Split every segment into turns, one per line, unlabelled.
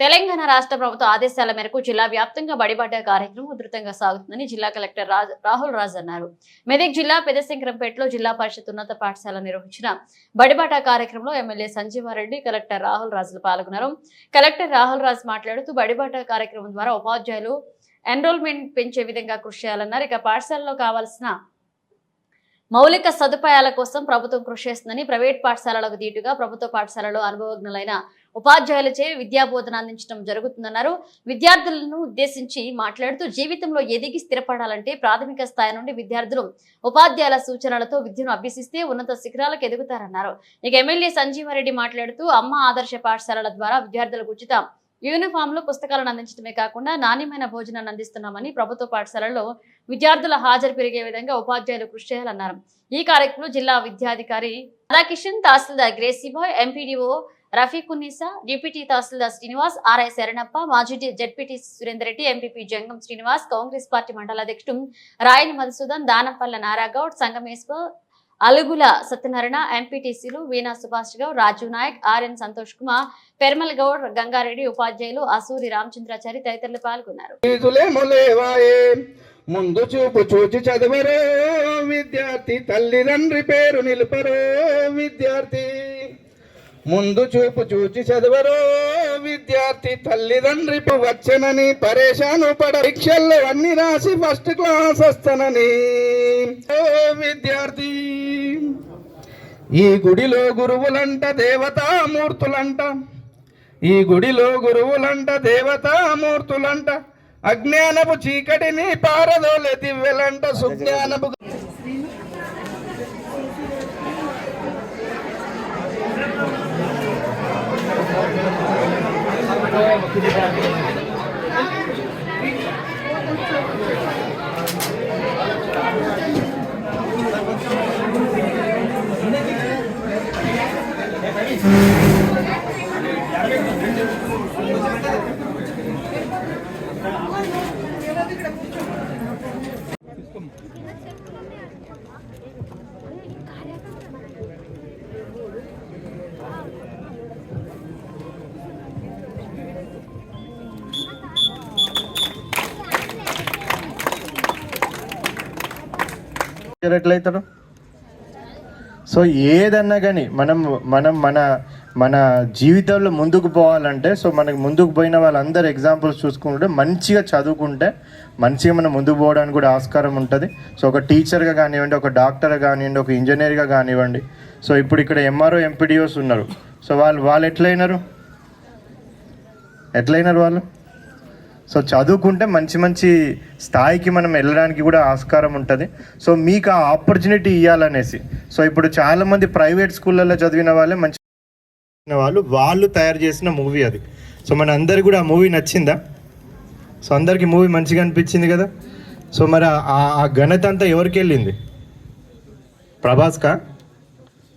తెలంగాణ రాష్ట్ర ప్రభుత్వ ఆదేశాల మేరకు జిల్లా వ్యాప్తంగా బడిబడ్డ కార్యక్రమం ఉధృతంగా సాగుతుందని జిల్లా కలెక్టర్ రాహుల్ రాజ్ అన్నారు. మెదక్ జిల్లా పెదశంకరంపేటలో జిల్లా పరిషత్ ఉన్నత పాఠశాల నిర్వహించిన బడిబాట కార్యక్రమంలో ఎమ్మెల్యే సంజీవారెడ్డి కలెక్టర్ రాహుల్ రాజులు పాల్గొన్నారు. కలెక్టర్ రాహుల్ రాజ్ మాట్లాడుతూ బడిబాట కార్యక్రమం ద్వారా ఉపాధ్యాయులు ఎన్రోల్మెంట్ పెంచే విధంగా కృషి చేయాలన్నారు. ఇక పాఠశాలలో కావాల్సిన మౌలిక సదుపాయాల కోసం ప్రభుత్వం కృషి చేస్తుందని ప్రైవేట్ పాఠశాలలకు దీటుగా ప్రభుత్వ పాఠశాలలో అనుభవజ్ఞులైన ఉపాధ్యాయులచే విద్యాబోధన అందించడం జరుగుతుందన్నారు. విద్యార్థులను ఉద్దేశించి మాట్లాడుతూ జీవితంలో ఎదిగి స్థిరపడాలంటే ప్రాథమిక స్థాయి నుండి విద్యార్థులు ఉపాధ్యాయుల సూచనలతో విద్యను అభ్యసిస్తే ఉన్నత శిఖరాలకు ఎదుగుతారన్నారు. ఇక ఎమ్మెల్యే సంజీవారెడ్డి మాట్లాడుతూ అమ్మ ఆదర్శ పాఠశాలల ద్వారా విద్యార్థులకు ఉచిత యూనిఫామ్లు పుస్తకాలను అందించడమే కాకుండా నాణ్యమైన భోజనాన్ని అందిస్తున్నామని ప్రభుత్వ పాఠశాలలో విద్యార్థుల హాజరు పెరిగే విధంగా ఉపాధ్యాయులు కృషి చేయాలన్నారు. ఈ కార్యక్రమంలో జిల్లా విద్యాధికారి రాధాకిషన్ తహసీల్దార్ గ్రేసీబాయ్ ఎంపీడీఓ రఫీకున్నీసా డిప్యూటీ తహసీల్దార్ శ్రీనివాస్ ఆర్ఐ శరణప్ప మాజీ ZPT Surender Reddy MPP Jangam Srinivas Congress party మండల అధ్యక్షుడు రాయని మధుసూదన్ దానపల్ల నారాగౌడ్ సంగమేశ్వర్ అలుగుల సత్యనారాయణ ఎంపీటీసీలు వీణా సుభాష్ గౌడ్ రాజు నాయక్ ఆర్ఎన్ సంతోష్ కుమార్ పెర్మల్ గౌడ్ గంగారెడ్డి ఉపాధ్యాయులు అసూరి రామచంద్రాచారి తదితరులు పాల్గొన్నారు.
ముందు చూపు చూచి చదవరో విద్యార్థి తల్లిదండ్రి పేరు నిలుపరో విద్యార్థి. ముందు చూపు చూచి చదవరో విద్యార్థి తల్లిదండ్రిపు వచ్చనని పరేషాను పడ పరీక్షల్లో అన్ని రాసి ఫస్ట్ క్లాస్ వస్తానని. ఓ విద్యార్థి ఈ గుడిలో గురువులంట దేవతామూర్తులంట. ఈ గుడిలో గురువులంట దేవతామూర్తులంట. అజ్ఞానపు చీకటిని పారదోలే దివ్వెలంట సుజ్ఞానపు programa aqui de Brasília.
ఎట్లయితాడు సో ఏదన్నా కానీ మనం మనం మన మన జీవితంలో ముందుకు పోవాలంటే సో మనకి ముందుకు పోయిన వాళ్ళందరూ ఎగ్జాంపుల్స్ చూసుకుంటే మంచిగా చదువుకుంటే మంచిగా మనం ముందుకు పోవడానికి కూడా ఆస్కారం ఉంటుంది. సో ఒక టీచర్గా కానివ్వండి ఒక డాక్టర్గా కానివ్వండి ఒక ఇంజనీర్గా కానివ్వండి సో ఇప్పుడు ఇక్కడ ఎంఆర్ఓ ఎంపీడీఓస్ ఉన్నారు. సో వాళ్ళు వాళ్ళు ఎట్లయినారు? ఎట్లయినారు వాళ్ళు? సో చదువుకుంటే మంచి మంచి స్థాయికి మనం వెళ్ళడానికి కూడా ఆస్కారం ఉంటుంది. సో మీకు ఆ ఆపర్చునిటీ ఇవ్వాలనేసి సో ఇప్పుడు చాలామంది ప్రైవేట్ స్కూళ్ళల్లో చదివిన వాళ్ళే మంచి వాళ్ళు వాళ్ళు తయారు చేసిన మూవీ అది. సో మన అందరికి కూడా ఆ మూవీ నచ్చిందా? సో అందరికి మూవీ మంచిగా అనిపించింది కదా? సో మరి ఆ- ఆ ఘనత అంతా ఎవరికి వెళ్ళింది? ప్రభాస్కా?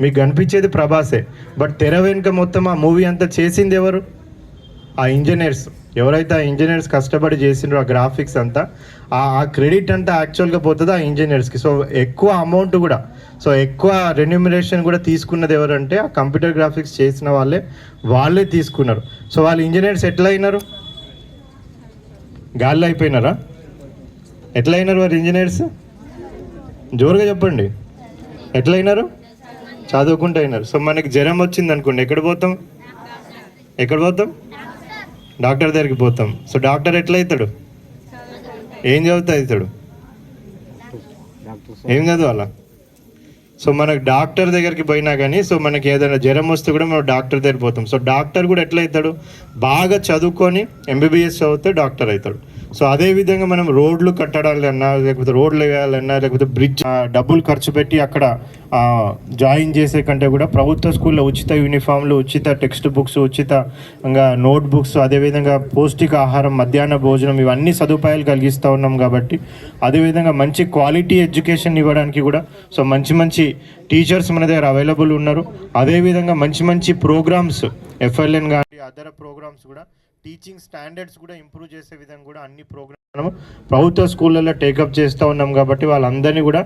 మీకు కనిపించేది ప్రభాసే. బట్ తెర వెనుక మొత్తం ఆ మూవీ అంతా చేసింది ఎవరు? ఆ ఇంజనీర్స్. ఎవరైతే ఆ ఇంజనీర్స్ కష్టపడి చేసినారో ఆ గ్రాఫిక్స్ అంతా ఆ క్రెడిట్ అంతా యాక్చువల్గా పోతుంది ఆ ఇంజనీర్స్కి సో ఎక్కువ అమౌంట్ కూడా సో ఎక్కువ రెన్యూమినేషన్ కూడా తీసుకున్నది ఎవరంటే ఆ కంప్యూటర్ గ్రాఫిక్స్ చేసిన వాళ్ళే వాళ్ళే తీసుకున్నారు. సో వాళ్ళు ఇంజనీర్స్ ఎట్లా అయినారు గాల్లో అయిపోయినారా? ఎట్లా అయినారు వారు ఇంజనీర్స్ జోరుగా చెప్పండి. ఎట్లా అయినారు చదువుకుంటూ అయినారు. సో మనకి జ్వరం వచ్చింది అనుకోండి ఎక్కడ పోతాం? ఎక్కడ పోతాం? డాక్టర్ దగ్గరికి పోతాం. సో డాక్టర్ ఎట్లయితాడు? అవుతాడు ఏం చదువుతా అవుతాడు ఏం చదవాలా? సో మనకు డాక్టర్ దగ్గరికి పోయినా కానీ సో మనకి ఏదైనా జ్వరం వస్తే కూడా మనం డాక్టర్ దగ్గరికి పోతాం. సో డాక్టర్ కూడా ఎట్లయితాడు? అవుతాడు బాగా చదువుకొని ఎంబీబీఎస్ చదివితే డాక్టర్ అవుతాడు సో అదే విధంగా మనం రోడ్లు కట్టడాలన్నా లేకపోతే రోడ్లు వేయాలన్నా లేకపోతే బ్రిడ్జ్ డబ్బులు ఖర్చు పెట్టి అక్కడ జాయిన్ చేసే కంటే కూడా ప్రభుత్వ స్కూల్లో ఉచిత యూనిఫామ్లు ఉచిత టెక్స్ట్ బుక్స్ ఉచిత ఇంకా నోట్ బుక్స్ అదేవిధంగా పౌష్టిక ఆహారం మధ్యాహ్న భోజనం ఇవన్నీ సదుపాయాలు కలిగిస్తూ ఉన్నాం కాబట్టి అదేవిధంగా మంచి క్వాలిటీ ఎడ్యుకేషన్ ఇవ్వడానికి కూడా సో మంచి మంచి టీచర్స్ మన దగ్గర అవైలబుల్ ఉన్నారు. అదేవిధంగా మంచి మంచి ప్రోగ్రామ్స్ ఎఫ్ఎల్ఎన్ కానీ అదర్ ప్రోగ్రామ్స్ కూడా టీచింగ్ స్టాండర్డ్స్ కూడా ఇంప్రూవ్ చేసే విధంగా కూడా అన్ని ప్రోగ్రామ్స్ మనము ప్రభుత్వ స్కూళ్ళల్లో టేకప్ చేస్తూ ఉన్నాం కాబట్టి వాళ్ళందరినీ కూడా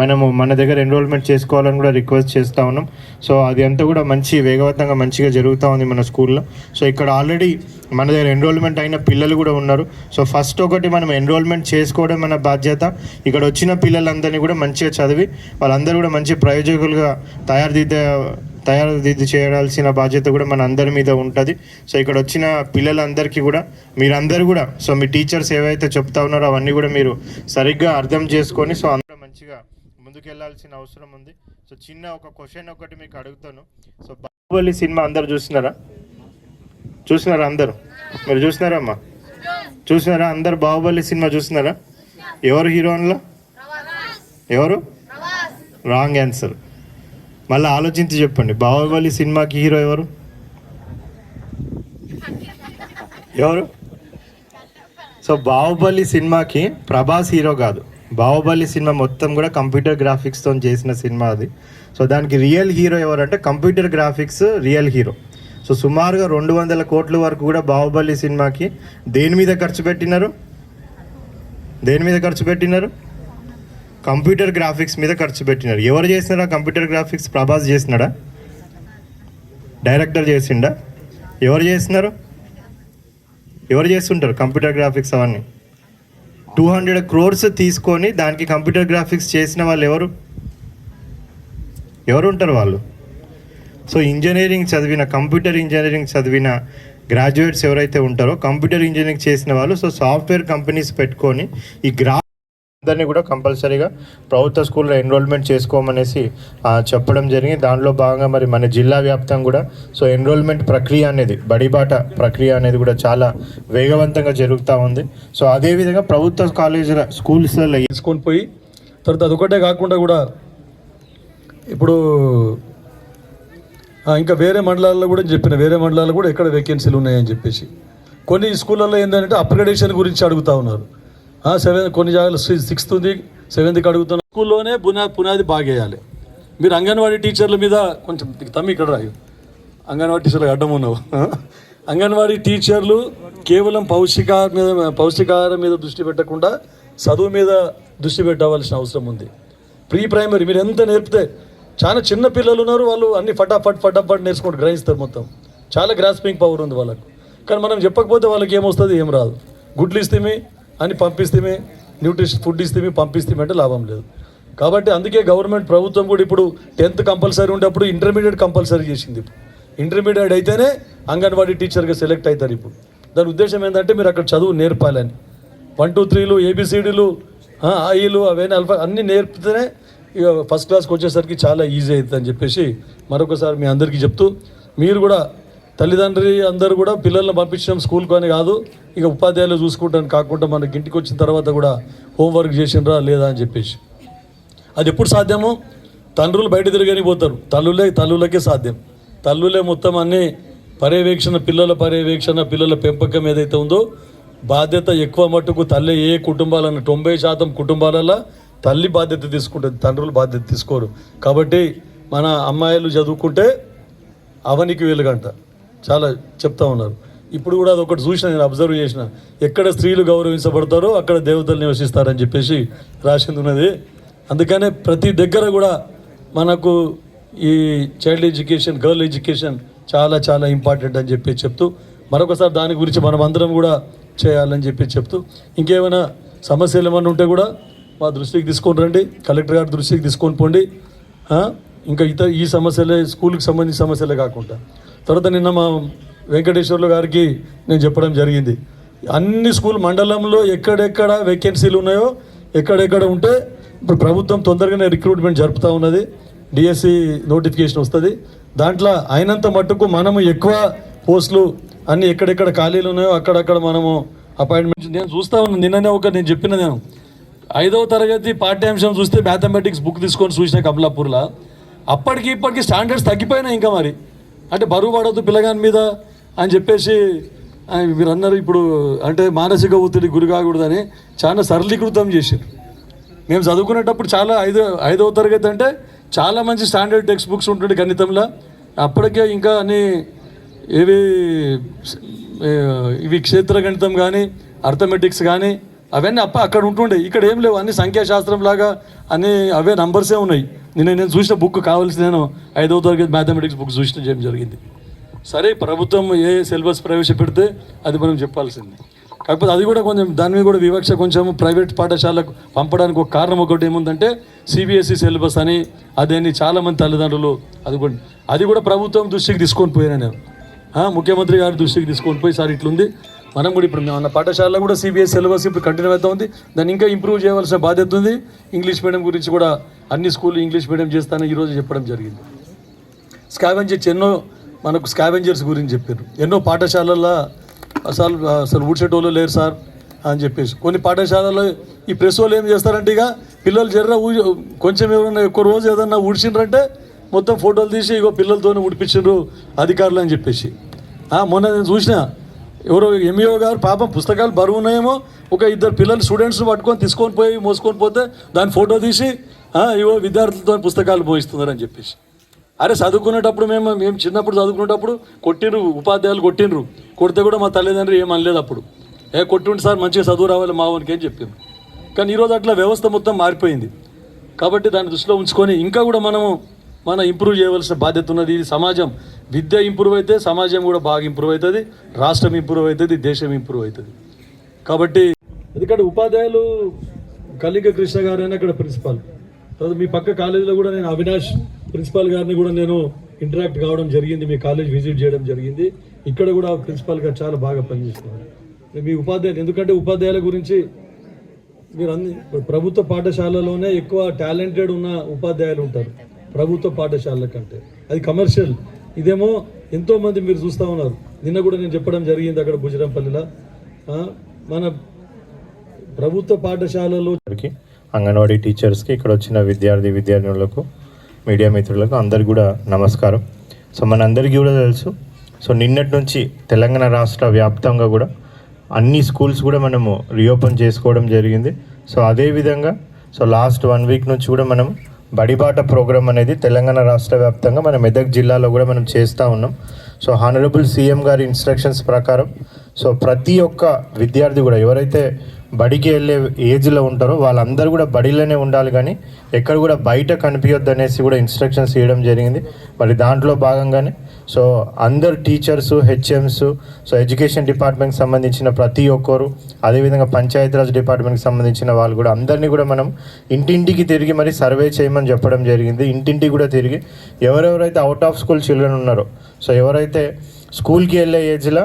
మనము మన దగ్గర ఎన్రోల్మెంట్ చేసుకోవాలని కూడా రిక్వెస్ట్ చేస్తూ ఉన్నాం. సో అది అంతా కూడా మంచి వేగవంతంగా మంచిగా జరుగుతూ ఉంది మన స్కూల్లో. సో ఇక్కడ ఆల్రెడీ మన దగ్గర ఎన్రోల్మెంట్ అయిన పిల్లలు కూడా ఉన్నారు. సో ఫస్ట్ ఒకటి మనం ఎన్రోల్మెంట్ చేసుకోవడం మన బాధ్యత. ఇక్కడ వచ్చిన పిల్లలందరినీ కూడా మంచిగా చదివి వాళ్ళందరూ కూడా మంచి ప్రయోజకులుగా తయారుదిద్దే తయారుదిద్ది చేయాల్సిన బాధ్యత కూడా మన అందరి మీద ఉంటుంది. సో ఇక్కడ వచ్చిన పిల్లలందరికీ కూడా మీరందరూ కూడా సో మీ టీచర్స్ ఏవైతే చెప్తా ఉన్నారో అవన్నీ కూడా మీరు సరిగ్గా అర్థం చేసుకొని సో అందరూ మంచిగా ముందుకెళ్ళాల్సిన అవసరం ఉంది. సో చిన్న ఒక క్వశ్చన్ ఒకటి మీకు అడుగుతాను. సో బాహుబలి సినిమా అందరు చూసినారా? చూసినారా అందరు? మీరు చూసినారా అమ్మా? చూసినారా అందరు బాహుబలి సినిమా చూసినారా? ఎవరు హీరోయిన్లో? ఎవరు? Wrong answer. మళ్ళీ ఆలోచించి చెప్పండి. బాహుబలి సినిమాకి హీరో ఎవరు? ఎవరు? సో బాహుబలి సినిమాకి ప్రభాస్ హీరో కాదు. బాహుబలి సినిమా మొత్తం కూడా కంప్యూటర్ గ్రాఫిక్స్తో చేసిన సినిమా అది. సో దానికి రియల్ హీరో ఎవరంటే computer graphics real hero. So సుమారుగా రెండు వందల కోట్ల వరకు కూడా బాహుబలి సినిమాకి దేని మీద ఖర్చు పెట్టినారు? దేని మీద ఖర్చు పెట్టినారు? కంప్యూటర్ గ్రాఫిక్స్ మీద ఖర్చు పెట్టినారు ఎవరు చేసినారా కంప్యూటర్ గ్రాఫిక్స్ ప్రభాస్ చేసినాడా? డైరెక్టర్ చేసిండా? ఎవరు చేస్తున్నారు ఎవరు చేస్తుంటారు కంప్యూటర్ గ్రాఫిక్స్ అవన్నీ? టూ హండ్రెడ్ క్రోర్స్ తీసుకొని దానికి కంప్యూటర్ గ్రాఫిక్స్ చేసిన వాళ్ళు ఎవరు? ఎవరు ఉంటారు వాళ్ళు? సో ఇంజనీరింగ్ చదివిన కంప్యూటర్ ఇంజనీరింగ్ చదివిన గ్రాడ్యుయేట్స్ ఎవరైతే ఉంటారో కంప్యూటర్ ఇంజనీరింగ్ చేసిన వాళ్ళు సో సాఫ్ట్వేర్ కంపెనీస్ పెట్టుకొని ఈ గ్రా అందరినీ కూడా కంపల్సరీగా ప్రభుత్వ స్కూల్లో ఎన్రోల్మెంట్ చేసుకోమనేసి చెప్పడం జరిగింది. దానిలో భాగంగా మరి మన జిల్లా వ్యాప్తంగా కూడా సో ఎన్రోల్మెంట్ ప్రక్రియ అనేది బడిబాట ప్రక్రియ అనేది కూడా చాలా వేగవంతంగా జరుగుతూ ఉంది. సో అదేవిధంగా ప్రభుత్వ కాలేజీల స్కూల్స్లలో
తీసుకొని పోయి తర్వాత అదొకటే కాకుండా కూడా ఇప్పుడు ఇంకా వేరే మండలాల్లో కూడా చెప్పిన వేరే మండలాల్లో కూడా ఎక్కడ వేకెన్సీలు ఉన్నాయని చెప్పేసి. కొన్ని స్కూళ్ళల్లో ఏంటంటే అప్గ్రేడేషన్ గురించి అడుగుతా ఉన్నారు. సెవెన్ కొన్ని జాగాలు సిక్స్త్ ఉంది సెవెంత్కి అడుగుతున్నారు స్కూల్లోనే పునాది పునాది బాగేయాలి. మీరు అంగన్వాడీ టీచర్ల మీద కొంచెం తమ్మి ఇక్కడ రాయు. అంగన్వాడీ టీచర్లకు అడ్డం ఉన్నావు. అంగన్వాడీ టీచర్లు కేవలం పౌష్టికాహారం మీద పౌష్టికాహారం మీద దృష్టి పెట్టకుండా చదువు మీద దృష్టి పెట్టవలసిన అవసరం ఉంది. ప్రీ ప్రైమరీ మీరు ఎంత నేర్పితే చాలా చిన్న పిల్లలు ఉన్నారు వాళ్ళు అన్ని ఫటాఫట్ ఫటాఫట్ నేర్చుకుంటూ గ్రహిస్తారు మొత్తం. చాలా గ్రాస్పింగ్ పవర్ ఉంది వాళ్ళకు. కానీ మనం చెప్పకపోతే వాళ్ళకి ఏమొస్తుంది ఏం రాదు. గుడ్లు ఇస్తేమి అని పంపిస్తేమే న్యూట్రిషన్ ఫుడ్ ఇస్తేమే పంపిస్తేమే అంటే లాభం లేదు. కాబట్టి అందుకే గవర్నమెంట్ ప్రభుత్వం కూడా ఇప్పుడు టెన్త్ కంపల్సరీ ఉండేప్పుడు ఇంటర్మీడియట్ కంపల్సరీ చేసింది ఇప్పుడు. ఇంటర్మీడియట్ అయితేనే అంగన్వాడీ టీచర్గా సెలెక్ట్ అవుతారు ఇప్పుడు. దాని ఉద్దేశం ఏంటంటే మీరు అక్కడ చదువు నేర్పాలని. వన్ టూ త్రీలు ఏబిసిడీలు ఐలు అవన్నీ అల్ఫా అన్నీ నేర్పితేనే ఇక ఫస్ట్ క్లాస్కి వచ్చేసరికి చాలా ఈజీ అవుతుంది అని చెప్పేసి మరొకసారి మీ అందరికీ చెప్తూ మీరు కూడా తల్లిదండ్రి అందరూ కూడా పిల్లల్ని పంపించడం స్కూల్కి అని కాదు ఇక ఉపాధ్యాయులు చూసుకుంటాను కాకుండా మనకి ఇంటికి వచ్చిన తర్వాత కూడా హోంవర్క్ చేసిండ్రా లేదా అని చెప్పేసి. అది ఎప్పుడు సాధ్యమో? తండ్రులు బయట తిరగని పోతారు. తల్లులే తల్లులకే సాధ్యం. తల్లులే మొత్తం అన్ని పర్యవేక్షణ పిల్లల పర్యవేక్షణ పిల్లల పెంపకం ఏదైతే ఉందో బాధ్యత ఎక్కువ మట్టుకు తల్లి ఏ కుటుంబాలన్న తొంభై శాతం కుటుంబాలలో తల్లి బాధ్యత తీసుకుంటుంది. తండ్రులు బాధ్యత తీసుకోరు. కాబట్టి మన అమ్మాయిలు చదువుకుంటే అవనికి వీలుగంట. చాలా చెప్తా ఉన్నారు. ఇప్పుడు కూడా అది ఒకటి చూసిన నేను అబ్జర్వ్ చేసిన. ఎక్కడ స్త్రీలు గౌరవించబడతారో అక్కడ దేవతలు నివసిస్తారని చెప్పేసి రాసింది ఉన్నది. అందుకనే ప్రతి దగ్గర కూడా మనకు ఈ చైల్డ్ ఎడ్యుకేషన్ గర్ల్ ఎడ్యుకేషన్ చాలా చాలా ఇంపార్టెంట్ అని చెప్పి చెప్తూ మరొకసారి దాని గురించి మనం అందరం కూడా చేయాలని చెప్పి చెప్తూ ఇంకేమైనా సమస్యలు ఏమైనా ఉంటే కూడా మా దృష్టికి తీసుకొని రండి. కలెక్టర్ గారి దృష్టికి తీసుకొని పోండి. ఇంకా ఇతర ఈ సమస్యలే స్కూల్కి సంబంధించిన సమస్యలే కాకుండా. తర్వాత నిన్న మా వెంకటేశ్వర్లు గారికి నేను చెప్పడం జరిగింది. అన్ని స్కూల్ మండలంలో ఎక్కడెక్కడ వేకెన్సీలు ఉన్నాయో ఎక్కడెక్కడ ఉంటే ఇప్పుడు ప్రభుత్వం తొందరగానే రిక్రూట్మెంట్ జరుపుతూ ఉన్నది. డిఎస్సి నోటిఫికేషన్ వస్తుంది. దాంట్లో అయినంత మట్టుకు మనము ఎక్కువ పోస్టులు అన్ని ఎక్కడెక్కడ ఖాళీలు ఉన్నాయో అక్కడక్కడ మనము అపాయింట్మెంట్ నేను చూస్తా ఉన్నాను నిన్ననే ఒక నేను చెప్పిన నేను. ఐదవ తరగతి పాఠ్యాంశం చూస్తే మ్యాథమెటిక్స్ బుక్ తీసుకొని చూసిన కమలాపూర్లో. అప్పటికి ఇప్పటికి స్టాండర్డ్స్ తగ్గిపోయినాయి ఇంకా మరి. అంటే బరువు పడవద్దు పిల్లగాని మీద అని చెప్పేసి మీరు అన్నారు ఇప్పుడు అంటే మానసిక ఒత్తిడి గురి కాకూడదని చాలా సరళీకృతం చేశారు. మేము చదువుకునేటప్పుడు చాలా ఐదో ఐదవ తరగతి అంటే చాలా మంచి స్టాండర్డ్ టెక్స్ట్ బుక్స్ ఉంటుండే గణితంలో. అప్పటికే ఇంకా అన్ని ఏవి ఇవి క్షేత్ర గణితం కానీ అర్థమెటిక్స్ కానీ అవన్నీ అప్ప అక్కడ ఉంటుండే. ఇక్కడ ఏం లేవు. అన్ని సంఖ్యాశాస్త్రం లాగా అన్ని అవే నంబర్సే ఉన్నాయి. నేను నేను చూసిన బుక్ కావాల్సి నేను ఐదవ తరగతి మ్యాథమెటిక్స్ బుక్ చూసిన చేయడం జరిగింది. సరే ప్రభుత్వం ఏ సిలబస్ ప్రవేశపెడితే అది మనం చెప్పాల్సింది. కాకపోతే అది కూడా కొంచెం దాని మీద కూడా వివక్ష కొంచెం ప్రైవేట్ పాఠశాలకు పంపడానికి ఒక కారణం ఒకటి ఏముందంటే సిబిఎస్ఈ సిలబస్ అని అదేని చాలామంది తల్లిదండ్రులు అది కూడా అది కూడా ప్రభుత్వం దృష్టికి తీసుకొని పోయాను నేను ముఖ్యమంత్రి గారి దృష్టికి తీసుకొని పోయి సార్ ఇట్లుంది. మనం కూడా ఇప్పుడు మన పాఠశాలలో కూడా సిబిఎస్ సిలబస్ ఇప్పుడు కంటిన్యూ అవుతూ ఉంది. దాన్ని ఇంకా ఇంప్రూవ్ చేయవలసిన బాధ్యత ఉంది. ఇంగ్లీష్ మీడియం గురించి కూడా అన్ని స్కూళ్ళు ఇంగ్లీష్ మీడియం చేస్తానని ఈరోజు చెప్పడం జరిగింది. స్కావెంజర్స్ ఎన్నో మనకు స్కావెంజర్స్ గురించి చెప్పారు. ఎన్నో పాఠశాలల్లో అసలు అసలు ఊడ్చేటోళ్ళు లేరు సార్ అని చెప్పేసి. కొన్ని పాఠశాలల్లో ఈ ప్రెస్ వాళ్ళు ఏం చేస్తారంటే ఇక పిల్లలు జర్ర కొంచెం ఎవరైనా ఎక్కువ రోజు ఏదన్నా ఊడ్చిండ్రంటే మొత్తం ఫోటోలు తీసి ఇగో పిల్లలతోనే ఉడిపించిండ్రు అధికారులు అని చెప్పేసి. మొన్న నేను చూసిన ఎవరో ఎంఈఓ గారు పాపం పుస్తకాలు బరువు ఉన్నాయేమో ఒక ఇద్దరు పిల్లలు స్టూడెంట్స్ పట్టుకొని తీసుకొని పోయి మోసుకొని పోతే దాని ఫోటో తీసి ఇవో విద్యార్థులతో పుస్తకాలు మోయిస్తున్నారని చెప్పేసి. అరే చదువుకునేటప్పుడు మేము మేము చిన్నప్పుడు చదువుకునేటప్పుడు కొట్టిండ్రు ఉపాధ్యాయులు కొట్టిండ్రు కొడితే కూడా మా తల్లిదండ్రులు ఏం అనలేదు అప్పుడు. ఏ కొట్టుండి సార్ మంచిగా చదువు రావాలి మా వానికి ఏం చెప్పింది కానీ ఈరోజు అట్లా వ్యవస్థ మొత్తం మారిపోయింది. కాబట్టి దాన్ని దృష్టిలో ఉంచుకొని ఇంకా కూడా మనము మన ఇంప్రూవ్ చేయవలసిన బాధ్యత ఉన్నది ఇది సమాజం. విద్య ఇంప్రూవ్ అయితే సమాజం కూడా బాగా ఇంప్రూవ్ అవుతుంది రాష్ట్రం ఇంప్రూవ్ అవుతుంది దేశం ఇంప్రూవ్ అవుతుంది. కాబట్టి ఎందుకంటే ఉపాధ్యాయులు కలిగ కృష్ణ గారు అని అక్కడ ప్రిన్సిపాల్. తర్వాత మీ పక్క కాలేజీలో కూడా నేను అవినాష్ ప్రిన్సిపాల్ గారిని కూడా నేను ఇంటరాక్ట్ కావడం జరిగింది మీ కాలేజ్ విజిట్ చేయడం జరిగింది. ఇక్కడ కూడా ప్రిన్సిపాల్ గారు చాలా బాగా పనిచేస్తున్నారు. మీ ఉపాధ్యాయులు ఎందుకంటే ఉపాధ్యాయుల గురించి మీరు అన్ని ప్రభుత్వ పాఠశాలలోనే ఎక్కువ టాలెంటెడ్ ఉన్న ఉపాధ్యాయులు ఉంటారు ప్రభుత్వ పాఠశాలల కంటే. అది కమర్షియల్ ఇదేమో ఎంతోమంది మీరు చూస్తూ ఉన్నారు. నిన్న కూడా నేను చెప్పడం జరిగింది అక్కడ బుజరంపల్లిలో మన ప్రభుత్వ పాఠశాలలో
అంగన్వాడీ టీచర్స్కి ఇక్కడ వచ్చిన విద్యార్థి విద్యార్థినులకు మీడియా మిత్రులకు అందరికీ కూడా నమస్కారం. సో మనందరికీ కూడా తెలుసు. సో నిన్నటి నుంచి తెలంగాణ రాష్ట్ర వ్యాప్తంగా కూడా అన్ని స్కూల్స్ కూడా మనము రీఓపెన్ చేసుకోవడం జరిగింది. సో అదేవిధంగా సో లాస్ట్ వన్ వీక్ నుంచి కూడా మనం బడిబాట ప్రోగ్రామ్ అనేది తెలంగాణ రాష్ట్ర వ్యాప్తంగా మన మెదక్ జిల్లాలో కూడా మనం చేస్తూ ఉన్నాం. సో హానరబుల్ సీఎం గారి ఇన్స్ట్రక్షన్స్ ప్రకారం సో ప్రతి ఒక్క విద్యార్థి కూడా ఎవరైతే బడికి వెళ్ళే ఏజ్లో ఉంటారో వాళ్ళందరూ కూడా బడిలోనే ఉండాలి కానీ ఎక్కడ కూడా బయట కనిపించొద్దు అనేసి కూడా ఇన్స్ట్రక్షన్స్ ఇవ్వడం జరిగింది. మరి దాంట్లో భాగంగానే సో అందరు టీచర్స్ హెచ్ఎంస్ సో ఎడ్యుకేషన్ డిపార్ట్మెంట్కి సంబంధించిన ప్రతి ఒక్కరు అదేవిధంగా పంచాయతీరాజ్ డిపార్ట్మెంట్కి సంబంధించిన వాళ్ళు కూడా అందరినీ కూడా మనం ఇంటింటికి తిరిగి మరి సర్వే చేయమని చెప్పడం జరిగింది. ఇంటింటికి కూడా తిరిగి ఎవరెవరైతే అవుట్ ఆఫ్ స్కూల్ చిల్డ్రన్ ఉన్నారో సో ఎవరైతే స్కూల్కి వెళ్ళే ఏజ్లో